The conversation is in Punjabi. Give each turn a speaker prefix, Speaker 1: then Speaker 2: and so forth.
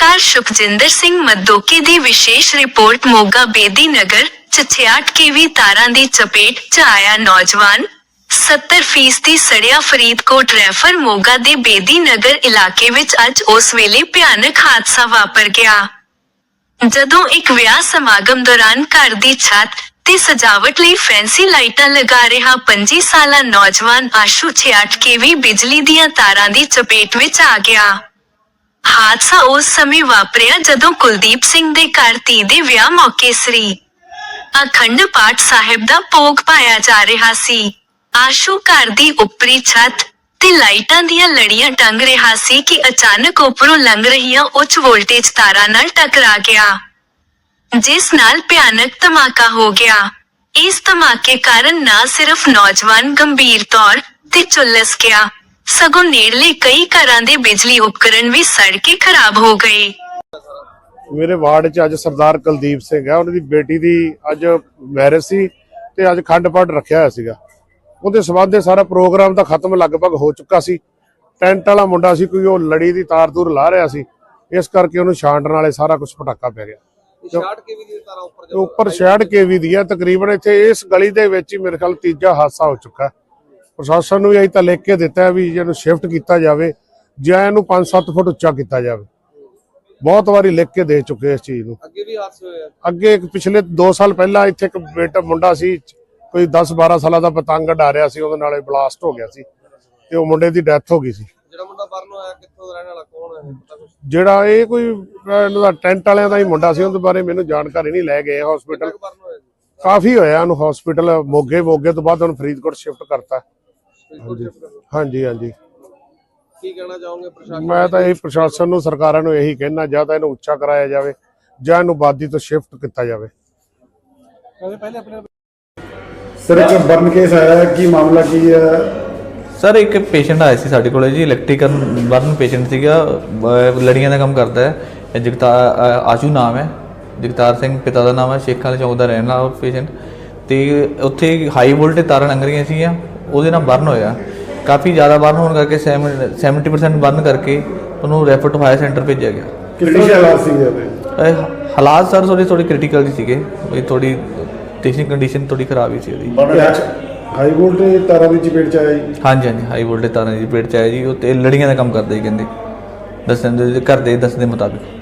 Speaker 1: ਪੱਤਰਕਾਰ ਸੁਖਜਿੰਦਰ ਸਿੰਘ ਮੱਦੋਕੇ ਦੀ ਵਿਸ਼ੇਸ਼ ਰਿਪੋਰਟ ਮੋਗਾ ਬੇਦੀ ਨਗਰ 66 ਕੇਵੀ ਤਾਰਾਂ ਦੀ ਚਪੇਟ ਚ ਆਇਆ ਨੌਜਵਾਨ। 70 ਫੀਸਦੀ ਸੜਿਆ ਫਰੀਦਕੋਟ ਰੈਫਰ ਮੋਗਾ ਦੇ ਬੇਦੀ ਨਗਰ ਇਲਾਕੇ ਵਿੱਚ ਅੱਜ ਉਸ ਵੇਲੇ ਭਿਆਨਕ ਹਾਦਸਾ ਵਾਪਰ ਗਿਆ। ਜਦੋਂ ਇੱਕ ਵਿਆਹ ਸਮਾਗਮ ਦੌਰਾਨ ਘਰ ਦੀ ਛੱਤ ਤੇ ਸਜਾਵਟ ਲਈ ਫੈਂਸੀ ਲਾਈਟਾਂ ਲਗਾ ਰਿਹਾ 25 ਸਾਲਾ ਨੌਜਵਾਨ ਆਸ਼ੂ 68 ਕੇਵੀ ਬਿਜਲੀ ਦੀਆਂ ਤਾਰਾਂ ਦੀ ਚਪੇਟ ਵਿੱਚ ਆ ਗਿਆ। ਹਾਦਸਾ ਉਸ ਸਮੇਂ ਵਾਪਰਿਆ ਜਦੋਂ ਕੁਲਦੀਪ ਸਿੰਘ ਦੇ ਘਰ ਧੀ ਦੇ ਵਿਆਹ ਮੌਕੇ ਸ੍ਰੀ ਅਖੰਡ ਪਾਠ ਸਾਹਿਬ ਦਾ ਭੋਗ ਪਾਇਆ ਜਾ ਰਿਹਾ ਸੀ। ਆਸ਼ੂ ਘਰ ਦੀ ਉੱਪਰੀ ਛੱਤ ਤੇ ਲਾਈਟਾਂ ਦੀਆਂ ਲੜੀਆਂ ਟੰਗ ਰਿਹਾ ਸੀ ਕਿ ਅਚਾਨਕ ਉੱਪਰੋਂ ਲੰਘ ਰਹੀਆਂ ਉੱਚ ਵੋਲਟੇਜ ਤਾਰਾਂ ਨਾਲ ਟਕਰਾ ਗਿਆ, ਜਿਸ ਨਾਲ ਭਿਆਨਕ ਧਮਾਕਾ ਹੋ ਗਿਆ। ਇਸ ਧਮਾਕੇ ਕਾਰਨ ਨਾ ਸਿਰਫ ਨੌਜਵਾਨ ਗੰਭੀਰ ਤੌਰ ਤੇ ਝੁਲਸ ਗਿਆ ਸਗੋਂ ਨੇੜਲੇ ਕਈ ਘਰਾਂ ਦੇ ਬਿਜਲੀ ਉਪਕਰਨ ਵੀ ਸੜ ਕੇ ਖਰਾਬ ਹੋ ਗਏ।
Speaker 2: ਮੇਰੇ ਵਾਰਡ 'ਚ ਅੱਜ ਸਰਦਾਰ ਕੁਲਦੀਪ ਸਿੰਘ ਹੈ। ਉਹਨਾਂ ਦੀ ਬੇਟੀ ਦੀ ਅੱਜ ਮੈਰਿਜ ਸੀ ਤੇ ਅੱਜ ਖੰਡ ਪਾਠ ਰੱਖਿਆ ਹੋਇਆ ਸੀਗਾ। ਉਹਦੇ ਸਬੰਧ ਦੇ ਸਾਰਾ ਪ੍ਰੋਗਰਾਮ ਤਾਂ ਖਤਮ ਲਗਭਗ ਹੋ ਚੁੱਕਾ ਸੀ। ਟੈਂਟ ਵਾਲਾ ਮੁੰਡਾ ਸੀ ਕੋਈ ਉਹ ਲੜੀ ਦੀ ਤਾਰ ਤੂਰ ਲਾ ਰਿਹਾ ਸੀ। ਇਸ ਕਰਕੇ ਉਹਨੂੰ ਛਾਂਟਣ ਵਾਲੇ ਸਾਰਾ ਕੁਝ ਪਟਾਕਾ ਪੈ ਗਿਆ।
Speaker 3: 66 ਕੇਵੀ ਦੀ ਤਾਰਾਂ ਉੱਪਰ
Speaker 2: ਉੱਪਰ 66 ਕੇਵੀ ਦੀ ਹੈ? ਤਕਰੀਬਨ ਇੱਥੇ ਇਸ ਗਲੀ ਦੇ ਵਿੱਚ ਹੀ ਮੇਰੇ ਖਿਆਲ ਤੀਜਾ ਹਾਦਸਾ ਹੋ ਚੁੱਕਾ। ਪ੍ਰਸ਼ਾਸਨ ਨੂੰ ਅਸੀਂ ਤਾਂ ਲਿਖ ਕੇ ਦਿੱਤਾ ਹੈ ਵੀ ਇਹਨੂੰ ਸ਼ਿਫਟ ਕੀਤਾ ਜਾਵੇ ਜਾਂ ਇਹਨੂੰ 5-7 ਫੁੱਟ ਉੱਚਾ ਕੀਤਾ ਜਾਵੇ। ਬਹੁਤ ਵਾਰੀ ਲਿਖ ਕੇ ਦੇ ਚੁੱਕੇ ਇਸ ਚੀਜ਼ ਨੂੰ।
Speaker 3: ਅੱਗੇ ਵੀ ਹਾਦਸੇ ਹੋਏ
Speaker 2: ਅੱਗੇ ਇੱਕ ਪਿਛਲੇ 2 ਸਾਲ ਪਹਿਲਾਂ ਇੱਥੇ ਇੱਕ ਬੇਟਾ ਮੁੰਡਾ ਸੀ ਕੋਈ 10-12 ਸਾਲਾਂ ਦਾ ਪਤੰਗ ਡਾ ਰਿਹਾ ਸੀ ਉਹਦੇ ਨਾਲੇ ਬਲਾਸਟ ਹੋ ਗਿਆ ਸੀ ਤੇ ਉਹ ਮੁੰਡੇ ਦੀ ਡੈਥ ਹੋ ਗਈ ਸੀ।
Speaker 3: ਜਿਹੜਾ ਮੁੰਡਾ ਬਰਨ ਹੋਇਆ ਕਿੱਥੋਂ ਦਾ ਰਹਿਣ ਵਾਲਾ ਕੌਣ ਹੈ? ਪਤਾ ਕੁਛ?
Speaker 2: ਜਿਹੜਾ ਇਹ ਕੋਈ ਇਹਨਾਂ ਦਾ ਟੈਂਟ ਵਾਲਿਆਂ ਦਾ ਹੀ ਮੁੰਡਾ ਸੀ ਉਹਦੇ ਬਾਰੇ ਮੈਨੂੰ ਜਾਣਕਾਰੀ ਨਹੀਂ ਲੈ ਗਏ ਹਸਪੀਟਲ ਕਾਫੀ ਹੋਇਆ ਉਹਨੂੰ ਹਸਪੀਟਲ ਮੋਗੇ ਮੋਗੇ ਤੋਂ ਬਾਅਦ ਉਹਨੂੰ ਫਰੀਦਕੋਟ ਸ਼ਿਫਟ ਕਰਤਾ। ਹਾਂਜੀ। ਹਾਂਜੀ
Speaker 3: ਕੀ ਕਹਿਣਾ ਚਾਹੋਗੇ ਪ੍ਰਸ਼ਾਸਨ
Speaker 2: ਮੈਂ ਤਾਂ ਇਹ ਪ੍ਰਸ਼ਾਸਨ ਨੂੰ ਸਰਕਾਰਾਂ ਨੂੰ ਇਹੀ ਕਹਿਣਾ ਜਾਂ ਤਾਂ ਇਹਨੂੰ ਉੱਚਾ ਕਰਾਇਆ ਜਾਵੇ ਜਾਂ ਇਹਨੂੰ ਬਾਦੀ ਤੋਂ ਸ਼ਿਫਟ ਕੀਤਾ ਜਾਵੇ।
Speaker 4: ਸਰ ਇੱਕ ਬਰਨ ਕੇਸ ਆਇਆ ਹੈ, ਕੀ ਮਾਮਲਾ ਕੀ ਹੈ?
Speaker 5: ਸਰ ਇੱਕ ਪੇਸ਼ੈਂਟ ਆਇਆ ਸੀ ਸਾਡੇ ਕੋਲੇ ਜੀ ਇਲੈਕਟ੍ਰੀਕਲ ਬਰਨ ਪੇਸ਼ੈਂਟ ਸੀਗਾ ਅਹ ਲੜੀਆਂ ਦਾ ਕੰਮ ਕਰਦਾ ਹੈ ਇਹ ਜਗਤਾਰ ਅਹ ਆਸ਼ੂ ਨਾਮ ਹੈ ਜਗਤਾਰ ਸਿੰਘ ਪਿਤਾ ਦਾ ਨਾਮ ਹੈ ਸ਼ੇਖਾਂ ਵਾਲੇ ਚੌਂਕ ਦਾ ਰਹਿਣ ਵਾਲਾ ਪੇਸ਼ੈਂਟ ਤੇ ਉੱਥੇ ਹਾਈ ਵੋਲਟੇਜ ਤਾਰਾਂ ਲੰਘ ਰਹੀਆਂ ਸੀਗੀਆਂ ਉਹਦੇ ਨਾਲ ਬਰਨ ਹੋਇਆ। ਕਾਫੀ ਜ਼ਿਆਦਾ ਬਰਨ ਹੋਣ ਕਰਕੇ 70% ਬਰਨ ਕਰਕੇ ਉਹਨੂੰ ਰੈਫਰ ਟੂ ਹਾਇਰ ਸੈਂਟਰ ਭੇਜਿਆ ਗਿਆ।
Speaker 4: ਕਿੰਨੀ ਹਾਲਾਤ ਸੀ
Speaker 5: ਇਹ ਹਾਲਾਤ ਸਰ ਥੋੜੀ ਥੋੜੀ ਕ੍ਰਿਟੀਕਲ ਜੀ ਸੀਗੇ। ਵੀ ਥੋੜੀ ਟੈਕਨੀਕ ਕੰਡੀਸ਼ਨ ਥੋੜੀ ਖਰਾਬ ਹੀ ਸੀ ਉਹਦੀ।
Speaker 4: ਹਾਈ ਵੋਲਟੇਜ ਤਾਰਾਂ ਦੀ ਚਪੇਟ ਚ ਆਇਆ ਜੀ?
Speaker 5: ਹਾਂਜੀ ਹਾਂਜੀ ਹਾਈ ਵੋਲਟੇਜ ਤਾਰਾਂ ਦੀ ਪੇਟ ਚ ਆਇਆ ਜੀ। ਉਹ ਤੇ ਲੜੀਆਂ ਦਾ ਕੰਮ ਕਰਦਾ ਜੀ ਕਹਿੰਦੇ। ਦੱਸਣ ਦੇ ਘਰ ਦੇ ਦੱਸਣ ਦੇ ਮੁਤਾਬਿਕ।